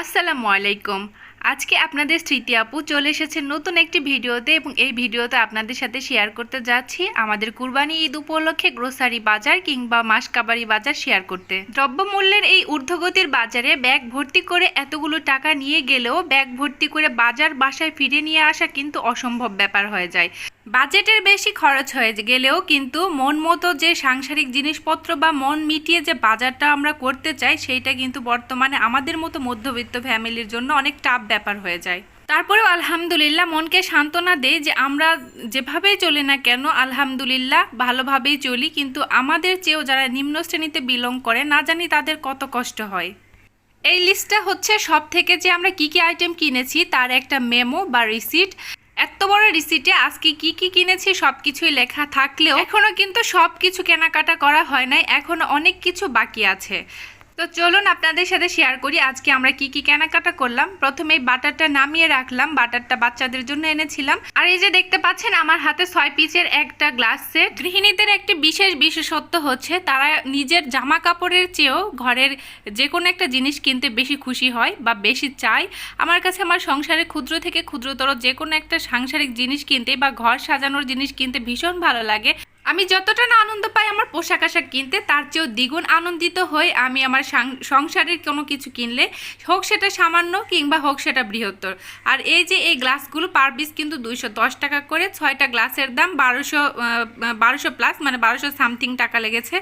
আসসালামু আলাইকুম। আজকে আপনাদের স্মৃতি আপু চলে এসেছে নতুন একটি ভিডিওতে এবং এই ভিডিওতে আপনাদের সাথে শেয়ার করতে যাচ্ছি আমাদের কুরবানি ঈদ উপলক্ষে গ্রোসারি বাজার কিংবা মাসকাবারি বাজার শেয়ার করতে। দ্রব্যমূল্যের এই ঊর্ধ্বগতির বাজারে ব্যাগ ভর্তি করে এতগুলো টাকা নিয়ে গেলেও ব্যাগ ভর্তি করে বাজার বাসায় ফিরে নিয়ে আসা কিন্তু অসম্ভব ব্যাপার হয়ে যায়। বাজেটের বেশি খরচ হয়ে গেলেও কিন্তু মন মতো যে সাংসারিক জিনিসপত্র বা মন মিটিয়ে যে বাজারটা আমরা করতে চাই, সেইটা কিন্তু বর্তমানে আমাদের মতো মধ্যবিত্ত ফ্যামিলির জন্য অনেক টাফ ব্যাপার হয়ে যায়। তারপরেও আলহামদুলিল্লাহ মনকে সান্ত্বনা দেয় যে আমরা যেভাবেই চলি না কেন, আলহামদুলিল্লাহ ভালোভাবেই চলি, কিন্তু আমাদের চেয়েও যারা নিম্ন শ্রেণীতে বিলং করে, না জানি তাদের কত কষ্ট হয়। এই লিস্টটা হচ্ছে সব থেকে যে আমরা কি কি আইটেম কিনেছি, তার একটা মেমো বা রিসিট এত বড় রিসিটে আজকে কি কি কিনেছি সব কিছুই লেখা থাকলেও এখনও কিন্তু সব কিছু কেনাকাটা করা হয় নাই, এখনও অনেক কিছু বাকি আছে। তো চলুন আপনাদের সাথে শেয়ার করি আজকে আমরা কি কি কেনাকাটা করলাম। প্রথমে বাটারটা নামিয়ে রাখলাম, বাটারটা বাচ্চাদের জন্য এনেছিলাম। আর এই যে দেখতে পাচ্ছেন, আমার হাতে ছয় পিচের একটা গ্লাস সেট গৃহিণীদের একটি বিশেষ বিশেষত্ব হচ্ছে, তারা নিজের জামা কাপড়ের চেয়েও ঘরের যে কোনো একটা জিনিস কিনতে বেশি খুশি হয় বা বেশি চায়। আমার কাছে আমার সংসারে ক্ষুদ্র থেকে ক্ষুদ্রতর যে কোনো একটা সাংসারিক জিনিস কিনতে বা ঘর সাজানোর জিনিস কিনতে ভীষণ ভালো লাগে। আমি যতটা না আনন্দ পাই আমার পোশাক আশাক কিনতে, তার চেয়েও দ্বিগুণ আনন্দিত হই আমি আমার সংসারের কোনো কিছু কিনলে, হোক সেটা সামান্য কিংবা হোক সেটা বৃহত্তর। আর এই যে এই গ্লাসগুলো পার পিস কিন্তু দুইশো দশ টাকা করে, ছয়টা গ্লাসের দাম বারোশো বারোশো প্লাস মানে বারোশো সামথিং টাকা লেগেছে।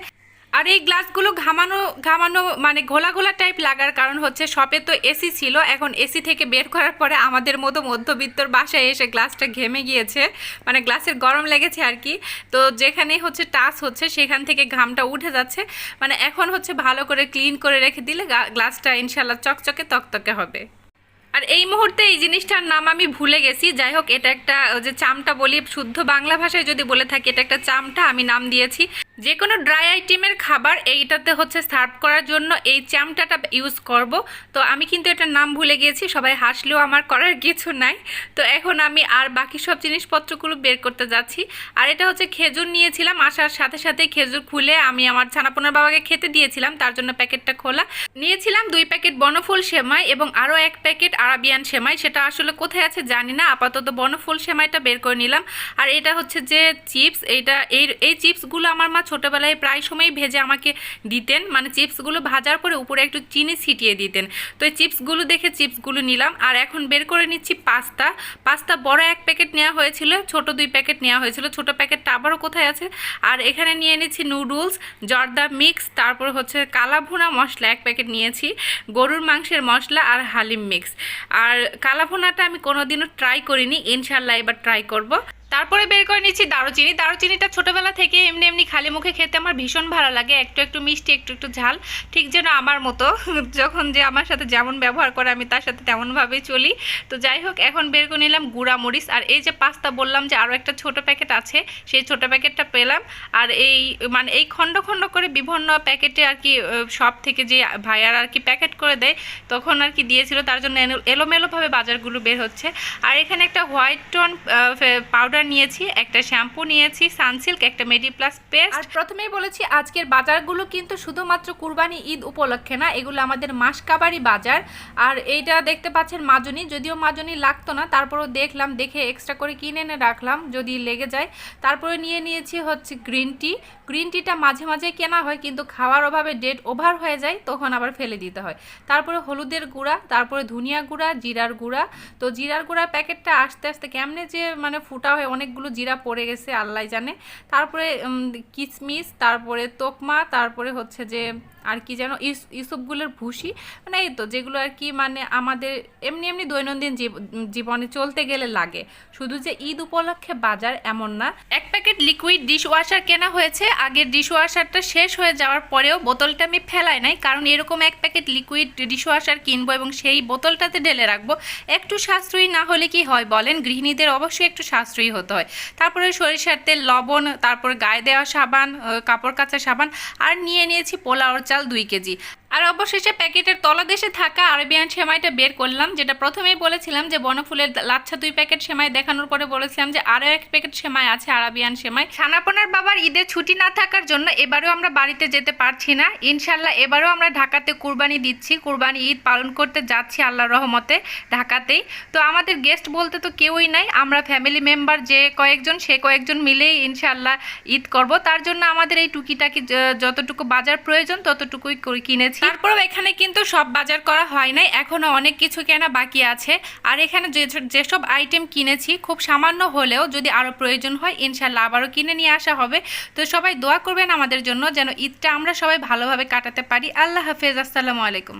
আর এই গ্লাসগুলো ঘামানো ঘামানো মানে ঘোলা ঘোলা টাইপ লাগার কারণ হচ্ছে শপে তো এসি ছিল, এখন এসি থেকে বের করার পরে আমাদের মতো মধ্যবিত্তর বাসায় এসে গ্লাসটা ঘেমে গিয়েছে মানে গ্লাসের গরম লেগেছে আর কি। তো যেখানে হচ্ছে টাচ হচ্ছে সেখান থেকে ঘামটা উঠে যাচ্ছে মানে এখন হচ্ছে ভালো করে ক্লিন করে রেখে দিলে গ্লাসটা ইনশাল্লাহ চকচকে তকতকে হবে। আর এই মুহূর্তে এই জিনিসটার নাম আমি ভুলে গেছি, যাই হোক এটা একটা যে চামটা বলি, শুদ্ধ বাংলা ভাষায় যদি বলে থাকি, এটা একটা চামটা, আমি নাম দিয়েছি। যে কোনো ড্রাই আইটেমের খাবার এইটাতে হচ্ছে সার্ভ করার জন্য এই চামটাটা ইউজ করব। তো আমি কিন্তু এটার নাম ভুলে গিয়েছি সবাই হাসলেও আমার করার কিছু নাই। তো এখন আমি আর বাকি সব জিনিসপত্রগুলো বের করতে যাচ্ছি। আর এটা হচ্ছে খেজুর নিয়েছিলাম, আসার সাথে সাথে খেজুর খুলে আমি আমার ছানাপোনার বাবাকে খেতে দিয়েছিলাম, তার জন্য প্যাকেটটা খোলা। নিয়েছিলাম দুই প্যাকেট বনফুল সেমাই এবং আরও এক প্যাকেট আরাবিয়ান সেমাই, সেটা আসলে কোথায় আছে জানি না, আপাতত বনফুল সেমাইটা বের করে নিলাম। আর এটা হচ্ছে যে চিপস, এইটা এই এই চিপসগুলো আমার মা ছোটোবেলায় প্রায় সময়ই ভেজে আমাকে দিতেন। মানে চিপসগুলো ভাজার পরে উপরে একটু চিনি ছিটিয়ে দিতেন। তো এই চিপসগুলো দেখে চিপসগুলো নিলাম। আর এখন বের করে নিচ্ছি পাস্তা। পাস্তা বড় এক প্যাকেট নেওয়া হয়েছিল, ছোট দুই প্যাকেট নেওয়া হয়েছিল। ছোট প্যাকেটটা আবারও কোথায় আছে? আর এখানে নিয়ে নিচ্ছি নুডলস, জর্দা মিক্স, তারপর হচ্ছে কালাভুনা মশলা এক প্যাকেট নিয়েছি, গরুর মাংসের মশলা আর হালিম মিক্স। আর কালাভুনাটা আমি কোনোদিনও ট্রাই করিনি। ইনশাল্লাহ এবার ট্রাই করব। তারপরে বের করে নিচ্ছি দারুচিনি। দারুচিনিটা ছোটোবেলা থেকে এমনি এমনি খালি মুখে খেতে আমার ভীষণ ভালো লাগে। একটু একটু মিষ্টি, একটু একটু ঝাল, ঠিক যেন আমার মতো। যখন যে আমার সাথে যেমন ব্যবহার করে, আমি তার সাথে তেমনভাবেই চলি। তো যাই হোক, এখন বের করে নিলাম গুঁড়া মরিচ। আর এই যে পাস্তা বললাম যে আরও একটা ছোট প্যাকেট আছে, সেই ছোট প্যাকেটটা পেলাম। আর এই মানে এই খণ্ড খণ্ড করে বিভিন্ন প্যাকেটে আর কি সব থেকে যে ভাইয়ার আর কি প্যাকেট করে দেয়, তখন আর কি দিয়েছিল। তার জন্য এলো- এলোমেলোভাবে বাজারগুলো বের হচ্ছে। আর এখানে একটা হোয়াইট টোন পাউডার নিয়েছি, একটা শ্যাম্পু নিয়েছি, সানসিল্ক, একটা মেডি প্লাস পেস্ট। আর প্রথমেই বলেছি, আজকের বাজারগুলো কিন্তু শুধুমাত্র কুরবানি ঈদ উপলক্ষে না, এগুলো আমাদের মাসকাবারি বাজার। আর এইটা দেখতে পাচ্ছেন মাজনি, যদিও মাজনি লাগতো না, তারপরেও দেখলাম, দেখে এক্সট্রা করে কিনে এনে রাখলাম, যদি লেগে যায়। তারপরে নিয়ে নিয়েছি হচ্ছে গ্রিন টি গ্রিন টিটা মাঝে মাঝে কেনা হয়, কিন্তু খাওয়ার অভাবে ডেট ওভার হয়ে যায়, তখন আবার ফেলে দিতে হয়। তারপরে হলুদের গুঁড়া, তারপরে ধনিয়া গুঁড়া, জিরার গুঁড়া। তো জিরার গুঁড়ার প্যাকেটটা আস্তে আস্তে কেমনে যে মানে ফুটা হয়ে অনেকগুলো জিরা পড়ে গেছে, আল্লাহ জানে। তারপরে কিশমিশ তারপরে তোকমা, তারপরে হচ্ছে যে, আর কি যেন ইস- ইসবগুলোর ভুসি। মানে এই তো, যেগুলো আর কি মানে আমাদের এমনি এমনি দৈনন্দিন জীব- জীবনে চলতে গেলে লাগে। শুধু যে ঈদ উপলক্ষে বাজার এমন না। এক প্যাকেট লিকুইড ডিশ ওয়াশার কেনা হয়েছে। আগের ডিশ ওয়াশারটা শেষ হয়ে যাওয়ার পরেও বোতলটা আমি ফেলাই নাই। কারণ এরকম এক প্যাকেট লিকুইড ডিশ ওয়াশার কিনবো এবং সেই বোতলটাতে ঢেলে রাখব। একটু সাশ্রয়ী না হলে কি হয় বলেন? গৃহিণীদের অবশ্যই একটু সাশ্রয়ী হতে হয়। তারপরে সরিষার তেল, লবণ, তারপর গায়ে দেওয়া সাবান কাপড় কাচা সাবান, আর নিয়ে নিয়েছি পোলাওর চাল দুই কেজি। আর অবশেষে প্যাকেটের তলাদেশে থাকা আরবিয়ান সেমাইটা বের করলাম, যেটা প্রথমেই বলেছিলাম যে বনফুলের লাচ্ছা দুই প্যাকেট সেমাই দেখানোর পরে বলেছিলাম যে আরও এক প্যাকেট সেমাই আছে, আরবিয়ান সেমাই। ছানাপোনার বাবার ঈদের ছুটি না থাকার জন্য এবারেও আমরা বাড়িতে যেতে পারছি না। ইনশাল্লাহ এবারেও আমরা ঢাকাতে কুরবানি দিচ্ছি, কুরবানি ঈদ পালন করতে যাচ্ছি আল্লাহর রহমতে ঢাকাতেই। তো আমাদের গেস্ট বলতে তো কেউই নাই, আমরা ফ্যামিলি মেম্বার যে কয়েকজন, সে কয়েকজন মিলেই ইনশাল্লাহ ঈদ করব। তার জন্য আমাদের এই টুকিটাকি, যতটুকু বাজার প্রয়োজন, ততটুকুই কিনেছি। তারপরেও এখানে কিন্তু সব বাজার করা হয় নাই। এখনও অনেক কিছু কেনা বাকি আছে। আর এখানে যে যেসব আইটেম কিনেছি, খুব সামান্য হলেও যদি আরও প্রয়োজন হয়, ইনশাল্লাহ আবারও কিনে নিয়ে আসা হবে। তো সবাই দোয়া করবেন আমাদের জন্য যেন ঈদটা আমরা সবাই ভালোভাবে কাটাতে পারি। আল্লাহ হাফেজ। আসসালামু আলাইকুম।